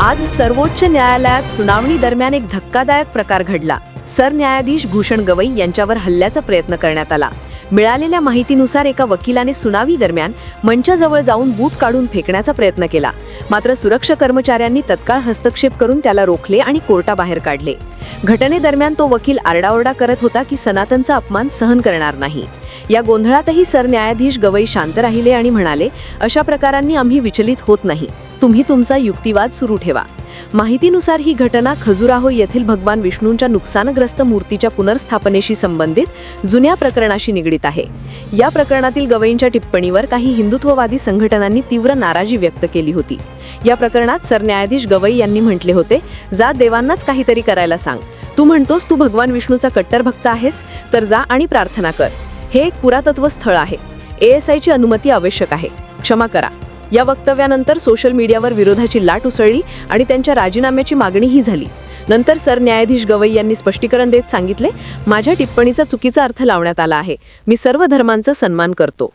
आज सर्वोच्च न्यायालयात सुनावणी दरम्यान एक धक्कादायक प्रकार घडला. सरन्यायाधीश भूषण गवई यांच्यावर हल्ल्याचा प्रयत्न करण्यात आला. मिळालेल्या माहितीनुसार एका वकिलाने सुनावी दरम्यान मंचाजवळ जाऊन बूट काढून फेकण्याचा प्रयत्न केला. मात्र सुरक्षा कर्मचाऱ्यांनी तत्काळ हस्तक्षेप करून त्याला रोखले आणि कोर्टाबाहेर काढले. घटनेदरम्यान तो वकील आरडाओरडा करत होता की सनातनचा अपमान सहन करणार नाही. या गोंधळातही सरन्यायाधीश गवई शांत राहिले आणि म्हणाले अशा प्रकारांनी आम्ही विचलित होत नाही. तुम्ही तुमचा युक्तिवाद सुरू ठेवा. माहितीनुसार ही घटना खजुराहो येथील भगवान विष्णूंच्या नुकसानग्रस्त मूर्तीच्या पुनर्स्थापनेशी संबंधित जुन्या प्रकरणाशी निगडीत आहे. या प्रकरणातील गवईंच्या टिप्पणीवर काही हिंदुत्ववादी संघटनांनी तीव्र नाराजी व्यक्त केली होती. या प्रकरणात सरन्यायाधीश गवई यांनी म्हटले होते जा देवांनाच काहीतरी करायला सांग. तू म्हणतोस तू भगवान विष्णूचा कट्टर भक्त आहेस तर जा आणि प्रार्थना कर. हे एक पुरातत्व स्थळ आहे एएसआयची अनुमती आवश्यक आहे. क्षमा करा. या वक्तव्यानंतर सोशल मीडियावर विरोधाची लाट उसळली आणि त्यांच्या राजीनाम्याची मागणीही झाली. नंतर सरन्यायाधीश गवई यांनी स्पष्टीकरण देत सांगितले माझ्या टिप्पणीचा चुकीचा अर्थ लावण्यात आला आहे. मी सर्व धर्मांचा सन्मान करतो.